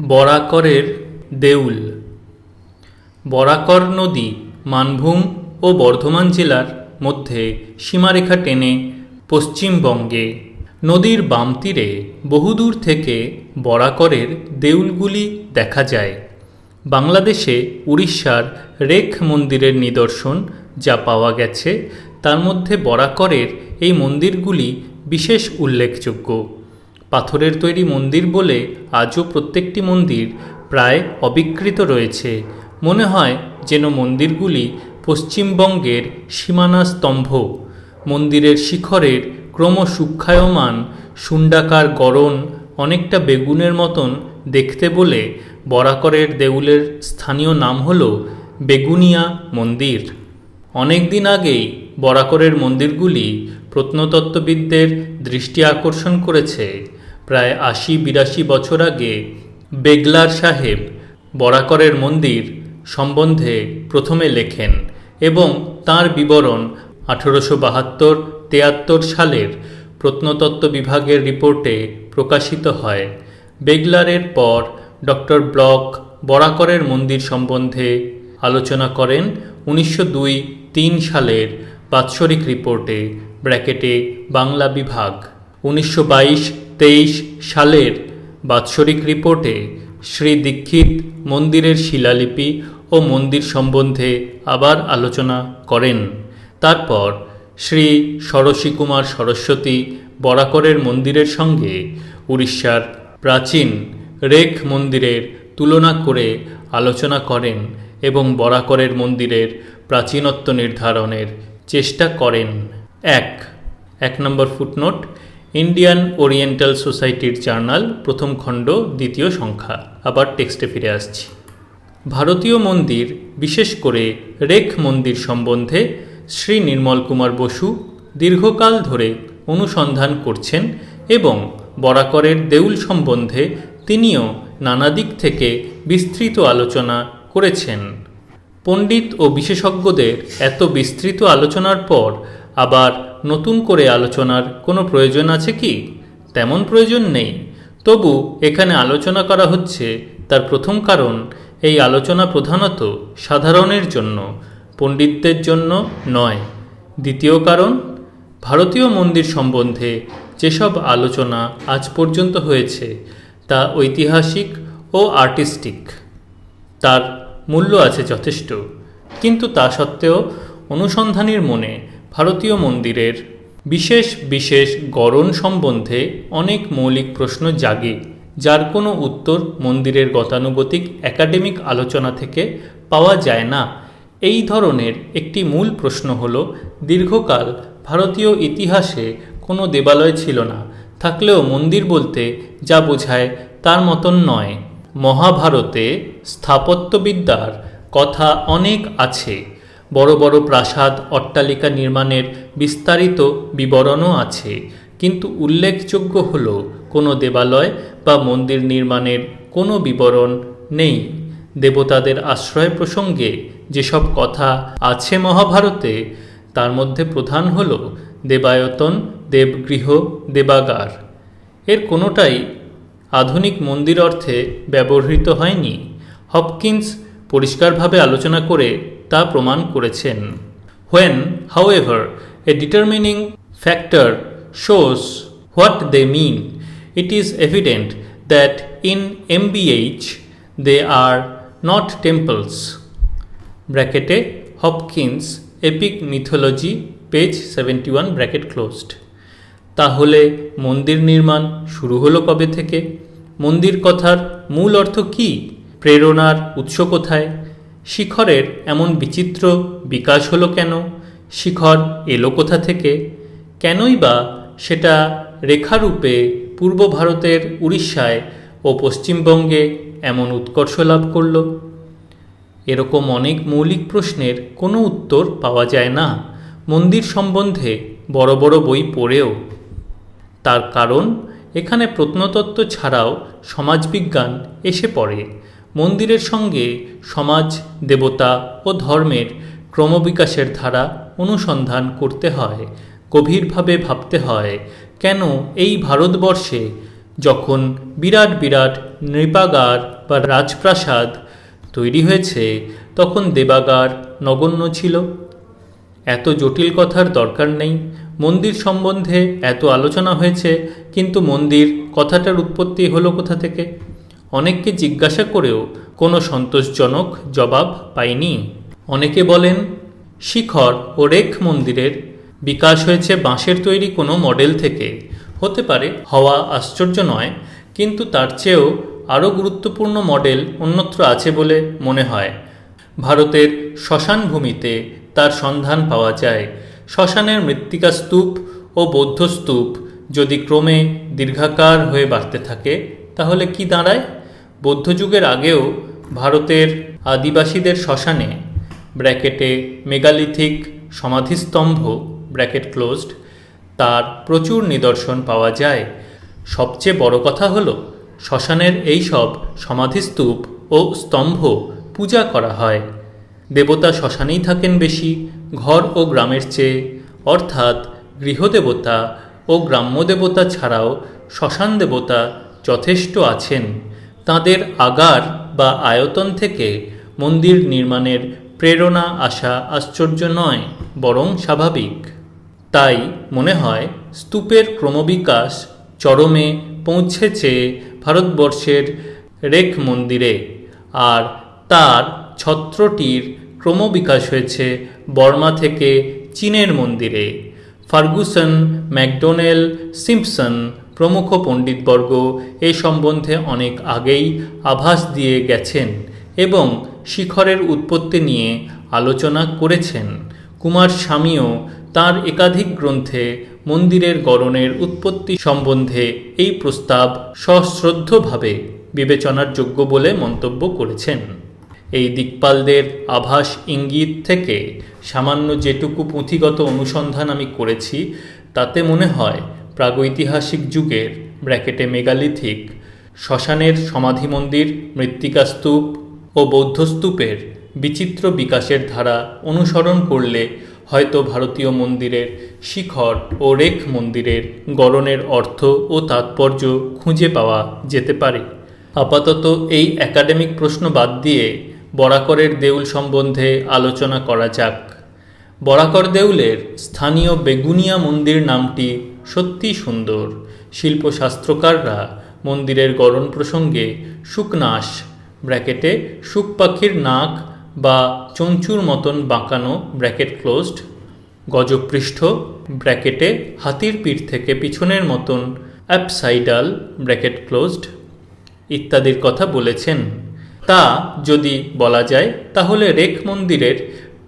বরাকরের দেউল। বরাকর নদী মানভূম ও বর্ধমান জেলার মধ্যে সীমারেখা টেনে পশ্চিমবঙ্গে। নদীর বাম তীরে বহুদূর থেকে বরাকরের দেউলগুলি দেখা যায়। বাংলাদেশে উড়িষ্যার রেখ মন্দিরের নিদর্শন যা পাওয়া গেছে, তার মধ্যে বরাকরের এই মন্দিরগুলি বিশেষ উল্লেখযোগ্য। পাথরের তৈরি মন্দির বলে আজও প্রত্যেকটি মন্দির প্রায় অবিকৃত রয়েছে। মনে হয় যেন মন্দিরগুলি পশ্চিমবঙ্গের সীমানা স্তম্ভ। মন্দিরের শিখরের ক্রমসূক্ষায়মান শুণ্ডাকার গড়ন অনেকটা বেগুনের মতন দেখতে বলে বরাকরের দেউলের স্থানীয় নাম হল বেগুনিয়া মন্দির। অনেক দিন আগেই বরাকরের মন্দিরগুলি প্রত্নতত্ত্ববিদদের দৃষ্টি আকর্ষণ করেছে। প্রায় আশি বিরাশি বছর আগে বেগলার সাহেব বরাকরের মন্দির সম্বন্ধে প্রথমে লেখেন এবং তার বিবরণ আঠেরোশো বাহাত্তর তেয়াত্তর সালের প্রত্নতত্ত্ব বিভাগের রিপোর্টে প্রকাশিত হয়। বেগলারের পর ডক্টর ব্লক বরাকরের মন্দির সম্বন্ধে আলোচনা করেন উনিশশো দুই তিন সালের বাৎসরিক রিপোর্টে, ব্র্যাকেটে, বাংলা বিভাগ। উনিশশো বাইশ, তেইশ সালের বাৎসরিক রিপোর্টে শ্রী দীক্ষিত মন্দিরের শিলালিপি ও মন্দির সম্বন্ধে আবার আলোচনা করেন। তারপর শ্রী সরসী কুমার সরস্বতী বরাকরের মন্দিরের সঙ্গে উড়িষ্যার প্রাচীন রেখ মন্দিরের তুলনা করে আলোচনা করেন এবং বরাকরের মন্দিরের প্রাচীনত্ব নির্ধারণের চেষ্টা করেন। এক এক নম্বর ফুটনোট ইন্ডিয়ান ওরিয়েন্টাল সোসাইটির জার্নাল, প্রথম খণ্ড, দ্বিতীয় সংখ্যা। আবার টেক্সটে ফিরে আসছি। ভারতীয় মন্দির, বিশেষ করে রেখ মন্দির সম্বন্ধে শ্রী নির্মল কুমার বসু দীর্ঘকাল ধরে অনুসন্ধান করছেন এবং বরাকরের দেউল সম্বন্ধে তিনিও নানা দিক থেকে বিস্তৃত আলোচনা করেছেন। পণ্ডিত ও বিশেষজ্ঞদের এত বিস্তৃত আলোচনার পর আবার নতুন করে আলোচনার কোনো প্রয়োজন আছে কি? তেমন প্রয়োজন নেই। তবু এখানে আলোচনা করা হচ্ছে তার প্রথম কারণ এই আলোচনা প্রধানত সাধারণের জন্য, পণ্ডিতদের জন্য নয়। দ্বিতীয় কারণ, ভারতীয় মন্দির সম্বন্ধে যেসব আলোচনা আজ পর্যন্ত হয়েছে তা ঐতিহাসিক ও আর্টিস্টিক। তার মূল্য আছে যথেষ্ট। কিন্তু তা সত্ত্বেও অনুসন্ধানীর মনে ভারতীয় মন্দিরের বিশেষ বিশেষ গড়ন সম্বন্ধে অনেক মৌলিক প্রশ্ন জাগে, যার কোনো উত্তর মন্দিরের গতানুগতিক একাডেমিক আলোচনা থেকে পাওয়া যায় না। এই ধরনের একটি মূল প্রশ্ন হল, দীর্ঘকাল ভারতীয় ইতিহাসে কোনো দেবালয় ছিল না, থাকলেও মন্দির বলতে যা বোঝায় তার মতন নয়। মহাভারতে স্থাপত্যবিদ্যার কথা অনেক আছে। বড় বড় প্রাসাদ, অট্টালিকা নির্মাণের বিস্তারিত বিবরণও আছে। কিন্তু উল্লেখযোগ্য হল, কোনো দেবালয় বা মন্দির নির্মাণের কোনো বিবরণ নেই। দেবতাদের আশ্রয় প্রসঙ্গে যেসব কথা আছে মহাভারতে, তার মধ্যে প্রধান হল দেবায়তন, দেবগৃহ, দেবাগার। এর কোনোটাই আধুনিক মন্দির অর্থে ব্যবহৃত হয়নি। হপকিন্স পরিষ্কারভাবে আলোচনা করে তা প্রমাণ করেছেন। When however a determining factor shows what they mean it is evident that in MBH they are not temples. ব্র্যাকেটে Hopkins epic mythology page seventy one bracket closed তাহলে মন্দির নির্মাণ শুরু হলো কবে থেকে? মন্দির কথার মূল অর্থ কি? প্রেরণার উৎস কোথায়? শিখরের এমন বিচিত্র বিকাশ হলো কেন? শিখর এলো কোথা থেকে? কেনই বা সেটা রেখারূপে পূর্ব ভারতের উড়িষ্যায় ও পশ্চিমবঙ্গে এমন উৎকর্ষ লাভ করল? এরকম অনেক মৌলিক প্রশ্নের কোনো উত্তর পাওয়া যায় না। মন্দির সম্বন্ধে বড় বড় বই পড়েও। তার কারণ, এখানে প্রত্নতত্ত্ব ছাড়াও সমাজবিজ্ঞান এসে পড়ে। মন্দিরের সঙ্গে সমাজ, দেবতা ও ধর্মের ক্রমবিকাশের ধারা অনুসন্ধান করতে হয়, গভীরভাবে ভাবতে হয়, কেন এই ভারতবর্ষে যখন বিরাট বিরাট নৃপাগার বা রাজপ্রাসাদ তৈরি হয়েছে, তখন দেবাগার নগণ্য ছিল? এত জটিল কথার দরকার নেই। মন্দির সম্বন্ধে এত আলোচনা হয়েছে, কিন্তু মন্দির কথাটার উৎপত্তি হলো কোথা থেকে? অনেককে জিজ্ঞাসা করেও কোনো সন্তোষজনক জবাব পাইনি। অনেকে বলেন, শিখর ও রেখ মন্দিরের বিকাশ হয়েছে বাঁশের তৈরি কোনো মডেল থেকে। হতে পারে, হওয়া আশ্চর্য নয়, কিন্তু তার চেয়েও আরও গুরুত্বপূর্ণ মডেল অন্যত্র আছে বলে মনে হয়। ভারতের শ্মশান ভূমিতে তার সন্ধান পাওয়া যায়। শ্মশানের মৃত্তিকা স্তূপ ও বৌদ্ধ স্তূপ যদি ক্রমে দীর্ঘাকার হয়ে বাড়তে থাকে, তাহলে কি দাঁড়ায়? বৌদ্ধযুগের আগেও ভারতের আদিবাসীদের শ্মশানে ব্র্যাকেটে মেগালিথিক সমাধিস্তম্ভ, ব্র্যাকেট ক্লোজড, তার প্রচুর নিদর্শন পাওয়া যায়। সবচেয়ে বড় কথা হলো, শ্মশানের এই সব সমাধিস্তূপ ও স্তম্ভ পূজা করা হয়। দেবতা শ্মশানেই থাকেন বেশি, ঘর ও গ্রামের চেয়ে। অর্থাৎ গৃহদেবতা ও গ্রাম্য দেবতা ছাড়াও শ্মশান দেবতা যথেষ্ট আছেন। তাদের আগার বা আয়তন থেকে মন্দির নির্মাণের প্রেরণা আসা আশ্চর্য নয়, বরং স্বাভাবিক। তাই মনে হয়, স্তূপের ক্রমবিকাশ চরমে পৌঁছেছে ভারতবর্ষের রেক মন্দিরে, আর তার ছত্রটির ক্রমবিকাশ হয়েছে বর্মা থেকে চীনের মন্দিরে। ফার্গুসন ম্যাকডোনেল সিম্পসন প্রমুখ পণ্ডিতবর্গ এ সম্বন্ধে অনেক আগেই আভাস দিয়ে গেছেন এবং শিখরের উৎপত্তি নিয়ে আলোচনা করেছেন। কুমার স্বামীও তার একাধিক গ্রন্থে মন্দিরের গড়নের উৎপত্তি সম্বন্ধে এই প্রস্তাব সশ্রদ্ধভাবে বিবেচনার যোগ্য বলে মন্তব্য করেছেন। এই দিকপালদের আভাস ইঙ্গিত থেকে সামান্য যেটুকু পুঁথিগত অনুসন্ধান আমি করেছি, তাতে মনে হয় প্রাগৈতিহাসিক যুগের ব্র্যাকেটে মেগালিথিক, শ্মশানের সমাধি মন্দির মৃত্তিকা স্তূপ ও বৌদ্ধস্তূপের বিচিত্র বিকাশের ধারা অনুসরণ করলে হয়তো ভারতীয় মন্দিরের শিখর ও রেখ মন্দিরের গড়নের অর্থ ও তাৎপর্য খুঁজে পাওয়া যেতে পারে। আপাতত এই একাডেমিক প্রশ্ন বাদ দিয়ে বরাকরের দেউল সম্বন্ধে আলোচনা করা যাক। বরাকর দেউলের স্থানীয় বেগুনিয়া মন্দির নামটি সত্যি সুন্দর। শিল্পশাস্ত্রকাররা মন্দিরের গড়ন প্রসঙ্গে শুকনাশ, ব্র্যাকেটে শুক পাখির নাক বা চঞ্চুর মতন বাঁকানো ব্র্যাকেট ক্লোজড, গজপৃষ্ঠ ব্র্যাকেটে হাতির পিঠ থেকে পিছনের মতন অ্যাপসাইডাল ব্র্যাকেট ক্লোজড ইত্যাদির কথা বলেছেন। তা যদি বলা যায়, তাহলে রেখ মন্দিরের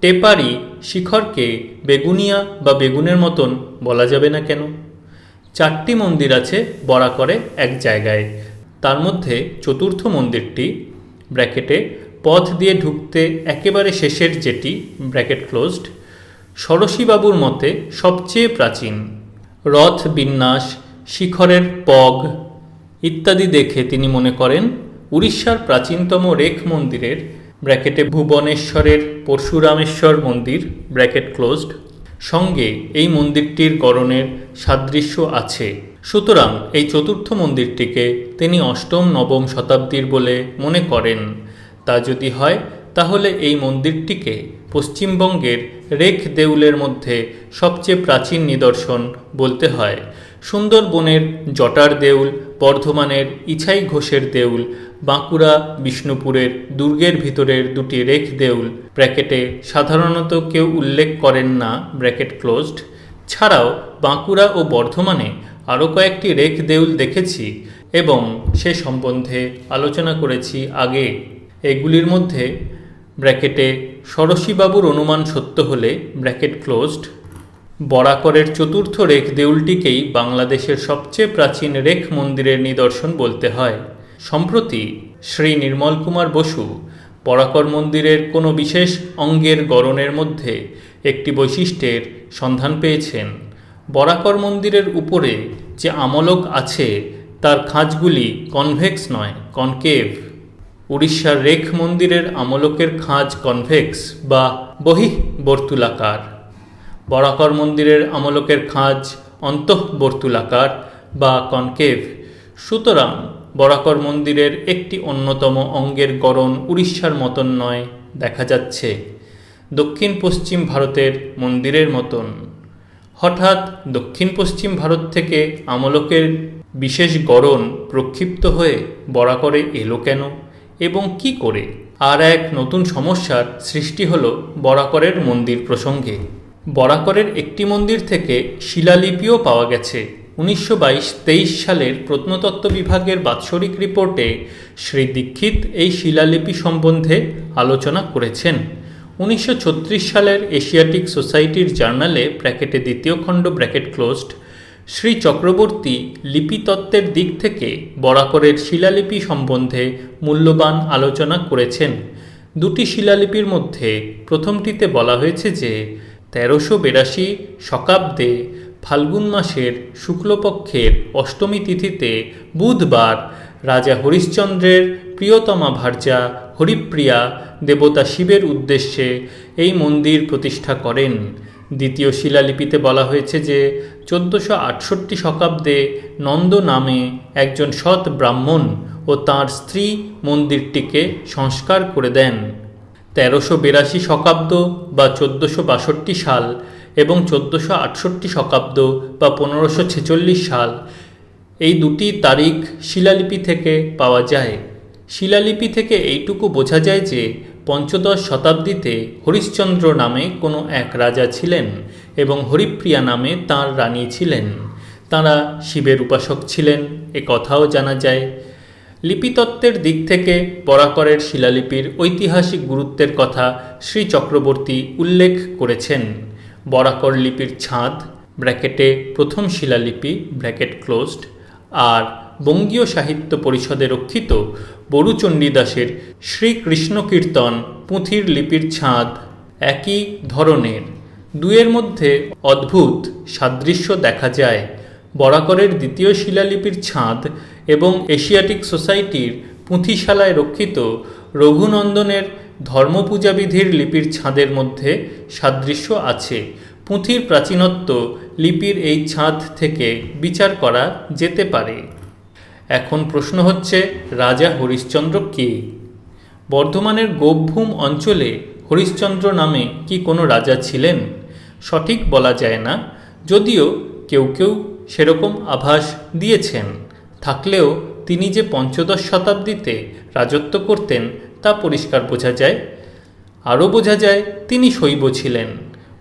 টেপারি শিখরকে বেগুনিয়া বা বেগুনের মতন বলা যাবে না কেন? চারটি মন্দির আছে বরাকরে এক জায়গায়। তার মধ্যে চতুর্থ মন্দিরটি, ব্র্যাকেটে, পথ দিয়ে ঢুকতে একেবারে শেষের যেটি, ব্র্যাকেট ক্লোজড ষড়শীবাবুর মতে সবচেয়ে প্রাচীন। রথ, বিন্যাস, শিখরের পগ ইত্যাদি দেখে তিনি মনে করেন, উড়িষ্যার প্রাচীনতম রেখ মন্দিরের, ব্র্যাকেটে ভুবনেশ্বরের পরশুরামেশ্বর মন্দির, ব্র্যাকেট ক্লোজড। সঙ্গে এই মন্দিরটির গড়নের সাদৃশ্য আছে। সুতরাং এই চতুর্থ মন্দিরটিকে তিনি অষ্টম, নবম শতাব্দীর বলে মনে করেন। তা যদি হয়, তাহলে এই মন্দিরটিকে পশ্চিমবঙ্গের রেখ দেউলের মধ্যে সবচেয়ে প্রাচীন নিদর্শন বলতে হয়। সুন্দরবনের জটার দেউল বর্ধমানের ইছাই ঘোষের দেউল, বাঁকুড়া, বিষ্ণুপুরের দুর্গের ভিতরের দুটি রেখ দেউল। ব্র্যাকেটে সাধারণত কেউ উল্লেখ করেন না, ব্র্যাকেট ক্লোজড। ছাড়াও বাঁকুড়া ও বর্ধমানে আরও কয়েকটি রেখ দেউল দেখেছি এবং সে সম্বন্ধে আলোচনা করেছি আগে। এগুলির মধ্যে ব্র্যাকেটে ষড়শীবাবুর অনুমান সত্য হলে ব্র্যাকেট ক্লোজড বরাকরের চতুর্থ রেখ দেউলটিকেই বাংলাদেশের সবচেয়ে প্রাচীন রেখ মন্দিরের নিদর্শন বলতে হয়। সম্প্রতি শ্রী নির্মল কুমার বসু বরাকর মন্দিরের কোনো বিশেষ অঙ্গের গড়নের মধ্যে একটি বৈশিষ্ট্যের সন্ধান পেয়েছেন। বরাকর মন্দিরের উপরে যে আমলক আছে, তার খাঁজগুলি কনভেক্স নয়, কনকেভ। উড়িষ্যার রেখ মন্দিরের আমলকের খাঁজ কনভেক্স বা বহিঃবর্তুলাকার। বরাকর মন্দিরের আমলকের খাঁজ অন্তঃবর্তুলাকার বা কনকেভ। সুতরাং বরাকর মন্দিরের একটি অন্যতম অঙ্গের গড়ন উড়িষ্যার মতন নয়, দেখা যাচ্ছে। দক্ষিণ পশ্চিম ভারতের মন্দিরের মতন। হঠাৎ দক্ষিণ পশ্চিম ভারত থেকে আমলকের বিশেষ গড়ন প্রক্ষিপ্ত হয়ে বরাকরে এলো কেন? এবং কি করে? আর এক নতুন সমস্যার সৃষ্টি হলো বরাকরের মন্দির প্রসঙ্গে। বরাকরের একটি মন্দির থেকে শিলালিপিও পাওয়া গেছে। উনিশশো বাইশ তেইশ সালের প্রত্নতত্ত্ব বিভাগের বাৎসরিক রিপোর্টে শ্রী দীক্ষিত এই শিলালিপি সম্বন্ধে আলোচনা করেছেন। উনিশশো ছত্রিশ সালের এশিয়াটিক সোসাইটির জার্নালে ব্র্যাকেটে দ্বিতীয় খণ্ড ব্র্যাকেট ক্লোজড, শ্রী চক্রবর্তী লিপিতত্ত্বের দিক থেকে বরাকরের শিলালিপি সম্বন্ধে মূল্যবান আলোচনা করেছেন। দুটি শিলালিপির মধ্যে প্রথমটিতে বলা হয়েছে যে তেরোশো বিরাশি শকাব্দে ফাল্গুন মাসের শুক্লপক্ষের অষ্টমী তিথিতে বুধবার রাজা হরিশ্চন্দ্রের প্রিয়তমা ভার্যা হরিপ্রিয়া দেবতা শিবের উদ্দেশ্যে এই মন্দির প্রতিষ্ঠা করেন। দ্বিতীয় শিলালিপিতে বলা হয়েছে যে, চোদ্দোশো আটষট্টি শকাব্দে নন্দ নামে একজন সৎ ব্রাহ্মণ ও তাঁর স্ত্রী মন্দিরটিকে সংস্কার করে দেন। তেরোশো বিরাশি শকাব্দ বা চোদ্দোশো বাষট্টি সাল এবং চোদ্দোশো আটষট্টি শকাব্দ বা পনেরোশো ছেচল্লিশ সাল। এই দুটি তারিখ শিলালিপি থেকে পাওয়া যায়। শিলালিপি থেকে এইটুকু বোঝা যায় যে পঞ্চদশ শতাব্দীতে হরিশ্চন্দ্র নামে কোনো এক রাজা ছিলেন এবং হরিপ্রিয়া নামে তাঁর রানী ছিলেন। তাঁরা শিবের উপাসক ছিলেন, এ কথাও জানা যায়। লিপিতত্ত্বের দিক থেকে বরাকরের শিলালিপির ঐতিহাসিক গুরুত্বের কথা শ্রী চক্রবর্তী উল্লেখ করেছেন। বরাকর লিপির ছাঁদ, ব্র্যাকেটে প্রথম শিলালিপি, ব্র্যাকেট ক্লোজড, আর বঙ্গীয় সাহিত্য পরিষদে রক্ষিত বরুচণ্ডী দাসের শ্রীকৃষ্ণ কীর্তন পুঁথির লিপির ছাঁদ একই ধরনের। দুয়ের মধ্যে অদ্ভুত সাদৃশ্য দেখা যায়। বরাকরের দ্বিতীয় শিলালিপির ছাঁদ এবং এশিয়াটিক সোসাইটির পুঁথিশালায় রক্ষিত রঘুনন্দনের ধর্মপূজাবিধির লিপির ছাঁদের মধ্যে সাদৃশ্য আছে। পুঁথির প্রাচীনত্ব লিপির এই ছাঁদ থেকে বিচার করা যেতে পারে। এখন প্রশ্ন হচ্ছে, রাজা হরিশ্চন্দ্র কে? বর্ধমানের গোভূম অঞ্চলে হরিশ্চন্দ্র নামে কি কোনো রাজা ছিলেন? সঠিক বলা যায় না, যদিও কেউ কেউ সেরকম আভাস দিয়েছেন। থাকলেও তিনি যে পঞ্চদশ শতাব্দীতে রাজত্ব করতেন তা পরিষ্কার বোঝা যায়। আরও বোঝা যায়, তিনি শৈব ছিলেন।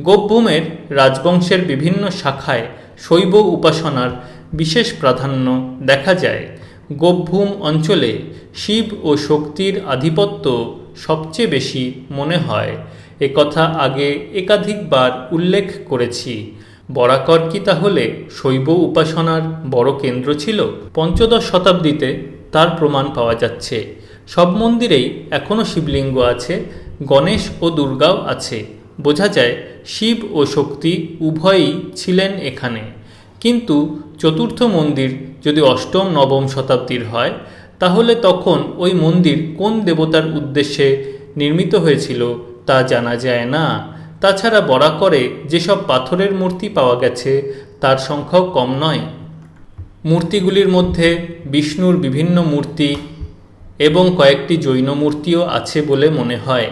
গোভূমের রাজবংশের বিভিন্ন শাখায় শৈব উপাসনার বিশেষ প্রাধান্য দেখা যায়। গোভূম অঞ্চলে শিব ও শক্তির আধিপত্য সবচেয়ে বেশি মনে হয়। একথা আগে একাধিকবার উল্লেখ করেছি। বরাকর কি তাহলে শৈব উপাসনার বড় কেন্দ্র ছিল? পঞ্চদশ শতাব্দীতে তার প্রমাণ পাওয়া যাচ্ছে। সব মন্দিরেই এখনও শিবলিঙ্গ আছে, গণেশ ও দুর্গাও আছে। বোঝা যায় শিব ও শক্তি উভয়ই ছিলেন এখানে। কিন্তু চতুর্থ মন্দির যদি অষ্টম, নবম শতাব্দীর হয়, তাহলে তখন ওই মন্দির কোন দেবতার উদ্দেশ্যে নির্মিত হয়েছিল তা জানা যায় না। তাছাড়া বরাকরে যেসব পাথরের মূর্তি পাওয়া গেছে, তার সংখ্যাও কম নয়। মূর্তিগুলির মধ্যে বিষ্ণুর বিভিন্ন মূর্তি এবং কয়েকটি জৈন মূর্তিও আছে বলে মনে হয়।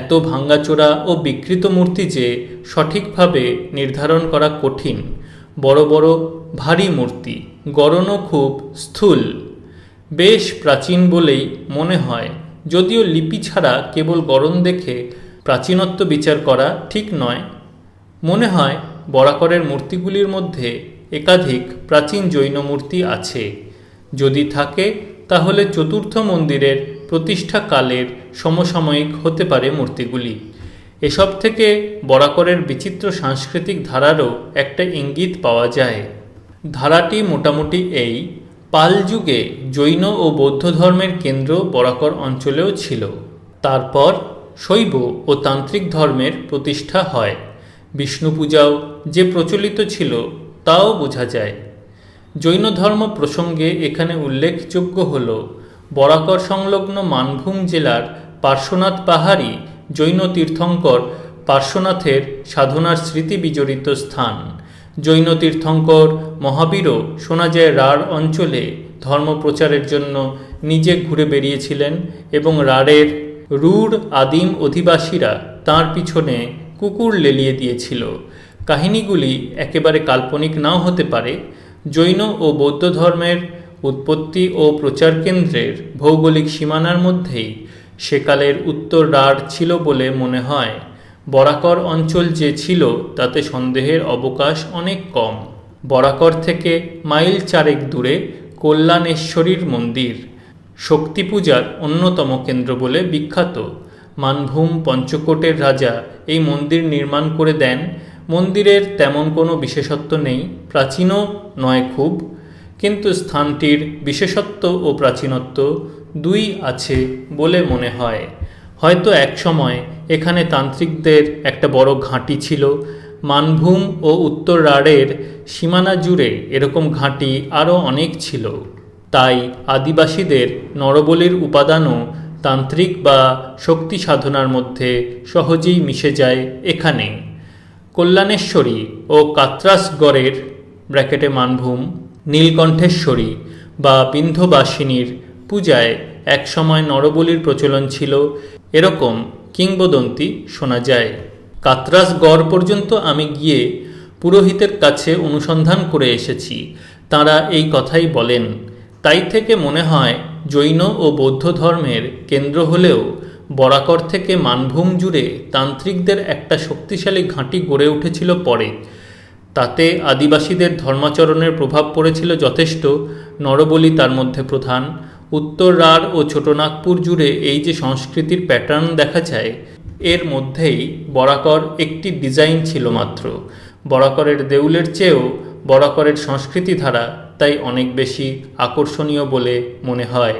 এত ভাঙ্গাচোরা ও বিকৃত মূর্তি যে সঠিকভাবে নির্ধারণ করা কঠিন। বড় বড় ভারী মূর্তি, গড়নও খুব স্থূল। বেশ প্রাচীন বলেই মনে হয়, যদিও লিপি ছাড়া কেবল গড়ন দেখে প্রাচীনত্ব বিচার করা ঠিক নয়। মনে হয়, বরাকরের মূর্তিগুলির মধ্যে একাধিক প্রাচীন জৈন মূর্তি আছে। যদি থাকে, তাহলে চতুর্থ মন্দিরের প্রতিষ্ঠাকালের সমসাময়িক হতে পারে মূর্তিগুলি। এসব থেকে বরাকরের বিচিত্র সাংস্কৃতিক ধারারও একটা ইঙ্গিত পাওয়া যায়। ধারাটি মোটামুটি এই, পাল যুগে জৈন ও বৌদ্ধ ধর্মের কেন্দ্র বরাকর অঞ্চলেও ছিল। তারপর শৈব ও তান্ত্রিক ধর্মের প্রতিষ্ঠা হয়। বিষ্ণু পূজাও যে প্রচলিত ছিল, তাও বোঝা যায়। জৈন ধর্ম প্রসঙ্গে এখানে উল্লেখযোগ্য হল, বরাকর সংলগ্ন মানভূম জেলার পার্শ্বনাথ পাহাড়ি জৈন তীর্থঙ্কর পার্শ্বনাথের সাধনার স্মৃতি বিজড়িত স্থান। জৈন তীর্থঙ্কর মহাবীরও শোনা যায় রাঢ় অঞ্চলে ধর্মপ্রচারের জন্য নিজে ঘুরে বেরিয়েছিলেন এবং রাড়ের রুড় আদিম অধিবাসীরা তার পিছনে কুকুর লেলিয়ে দিয়েছিল। কাহিনীগুলি একেবারে কাল্পনিক নাও হতে পারে। জৈন ও বৌদ্ধ ধর্মের উৎপত্তি ও প্রচার কেন্দ্রের ভৌগোলিক সীমানার মধ্যেই সেকালের উত্তর রাঢ় ছিল বলে মনে হয়। বরাকর অঞ্চল যে ছিল, তাতে সন্দেহের অবকাশ অনেক কম। বরাকর থেকে মাইল চারেক দূরে কল্যাণেশ্বরীর মন্দির। শক্তি পূজার অন্যতম কেন্দ্র বলে বিখ্যাত। মানভূম পঞ্চকোটের রাজা এই মন্দির নির্মাণ করে দেন। মন্দিরের তেমন কোনো বিশেষত্ব নেই, প্রাচীনও নয় খুব। কিন্তু স্থানটির বিশেষত্ব ও প্রাচীনত্ব দুই আছে বলে মনে হয়। হয়তো একসময় এখানে তান্ত্রিকদের একটা বড় ঘাঁটি ছিল। মানভূম ও উত্তর রাঢ়ের সীমানা জুড়ে এরকম ঘাঁটি আরও অনেক ছিল। তাই আদিবাসীদের নরবলির উপাদানও তান্ত্রিক বা শক্তি সাধনার মধ্যে সহজেই মিশে যায় এখানে। কল্যাণেশ্বরী ও কাত্রাসগড়ের ব্র্যাকেটে মানভূম, নীলকণ্ঠেশ্বরী বা বিন্ধ্যবাসিনীর পূজায় একসময় নরবলির প্রচলন ছিল, এরকম কিংবদন্তি শোনা যায়। কাত্রাসগড় পর্যন্ত আমি গিয়ে পুরোহিতের কাছে অনুসন্ধান করে এসেছি, তারা এই কথাই বলেন। তাই থেকে মনে হয় জৈন ও বৌদ্ধ ধর্মের কেন্দ্র হলেও বরাকর থেকে মানভূম জুড়ে তান্ত্রিকদের একটা শক্তিশালী ঘাঁটি গড়ে উঠেছিল পরে। তাতে আদিবাসীদের ধর্মাচরণের প্রভাব পড়েছিল যথেষ্ট, নরবলি তার মধ্যে প্রধান। উত্তর রাঢ় ও ছোটনাগপুর জুড়ে এই যে সংস্কৃতির প্যাটার্ন দেখা যায়, এর মধ্যেই বরাকর একটি ডিজাইন ছিল মাত্র। বরাকরের দেউলের চেয়েও বরাকরের সংস্কৃতি ধারা তাই অনেক বেশি আকর্ষণীয় বলে মনে হয়।